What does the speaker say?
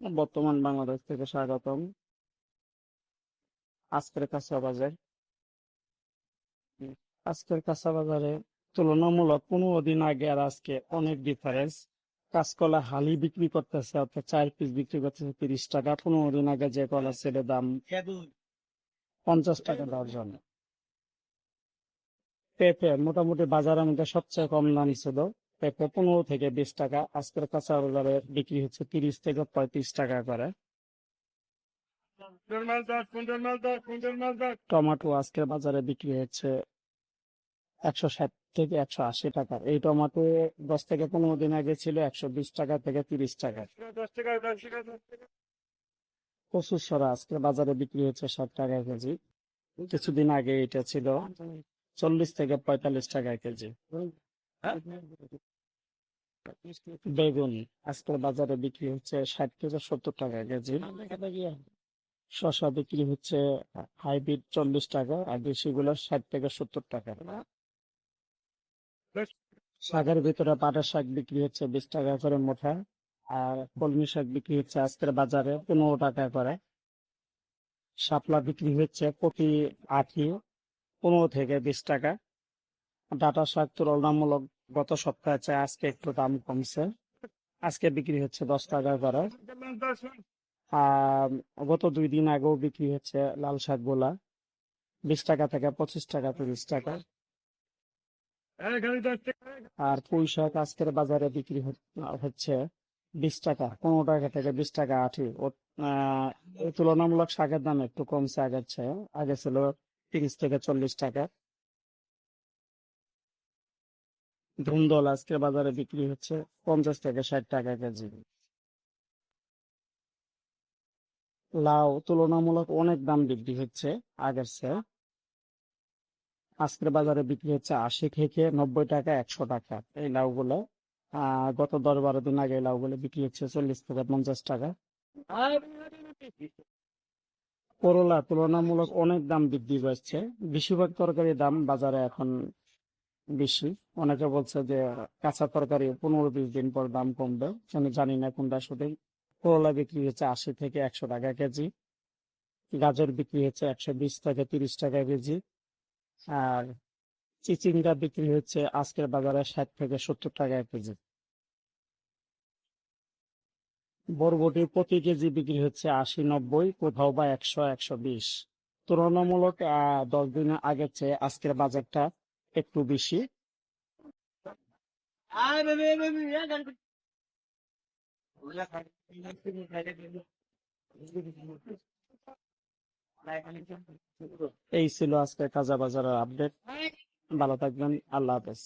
বর্তমান বাংলাদেশ থেকে স্বাগতম। আজকের কাঁচা বাজার আজকের কাঁচা বাজারে তুলনামূলক পনেরো দিন আগে আর আজকে অনেক ডিফারেন্স কাঁচকলা হালি বিক্রি করতেছে, অর্থাৎ চার পিস বিক্রি করতেছে তিরিশ টাকা। পনেরো দিন আগে যে কলা ছিল দাম পঞ্চাশ টাকা দর্জন পেঁপে মোটামুটি বাজারের মধ্যে সবচেয়ে কম দাম ছিল। পেঁপে পনেরো থেকে বিশ টাকা আজকের কাঁচা বাজারে বিক্রি হচ্ছে তিরিশ থেকে পঁয়ত্রিশ টাকা করে। টমেটো আজকের বাজারে বিক্রি হচ্ছে একশো ষাট থেকে একশো আশি টাকা। এই টমেটো দশ থেকে পনেরো দিন আগে ছিল একশো বিশ টাকা থেকে তিরিশ টাকা। কচু সরা আজকের বাজারে বিক্রি হচ্ছে ষাট টাকা কেজি। কিছুদিন আগে এটা ছিল চল্লিশ থেকে পঁয়তাল্লিশ টাকা কেজি। বেগুন আজকের বাজারে বিক্রি হচ্ছে ষাট থেকে সত্তর টাকা কেজি। শসা বিক্রি হচ্ছে হাইব্রিড চল্লিশ টাকা, আর দেশিগুলো ষাট থেকে সত্তর টাকা। শাকের ভিতরে পাটের শাক বিক্রি হচ্ছে বিশ টাকা করে মোটা আর কলমি শাক বিক্রি হচ্ছে আজকের বাজারে পনেরো টাকা করে। শাপলা বিক্রি হচ্ছে প্রতি আঠি পনেরো থেকে বিশ টাকা। ডাটা শাক তুলনামূলক গত সপ্তাহে চেয়ে আজকে একটু দাম কমছে। আজকে বিক্রি হচ্ছে দশ টাকা করে। গত দুই দিন আগেও বিক্রি হচ্ছে লাল শাক গোলা। বিশ টাকা থেকে পঁচিশ টাকা, তিরিশ টাকা। আর পুঁই শাক আজকের বাজারে বিক্রি হচ্ছে বিশ টাকা, পনেরো টাকা থেকে বিশ টাকা আঠি তুলনামূলক শাকের দাম একটু কমছে আগের চেয়ে। আগে ছিল তিরিশ থেকে চল্লিশ টাকা। ধুমদল আজকের বাজারে বিক্রি হচ্ছে পঞ্চাশ থেকে ষাট টাকা কেজি। লাউ তুলনামূলক অনেক দাম বৃদ্ধি হচ্ছে আগের চেয়ে। আজকের বাজারে বিক্রি হচ্ছে আশি থেকে নব্বই টাকা, একশো টাকা এই লাউগুলো। আহ, গত দশ বারো দিন আগে এই লাউগুলো বিক্রি হচ্ছে চল্লিশ থেকে পঞ্চাশ টাকা। করলা তুলনামূলক অনেক দাম বৃদ্ধি পাচ্ছে। বেশিরভাগ তরকারির দাম বাজারে এখন বেশি। অনেকে বলছে যে, কাঁচা তরকারি পনেরো বিশ দিন পর দাম কমবে। আমি জানি না কোনটা সঠিক করলা বিক্রি হচ্ছে আশি থেকে একশো টাকা কেজি। গাজর বিক্রি হচ্ছে একশো বিশ থেকে তিরিশ টাকা কেজি। আর চিচিঙ্গা বিক্রি হচ্ছে আজকের বাজারে ষাট থেকে সত্তর টাকা কেজি। বরবটি প্রতি কেজি বিক্রি হচ্ছে আশি নব্বই, কোথাও বা একশো একশো বিশ। তুলনামূলক দশ দিন আগের চেয়ে আজকের বাজারটা একটু বেশি। এই ছিল আজকের কাজা বাজারের আপডেট। ভালো থাকবেন আল্লাহ হাফেজ।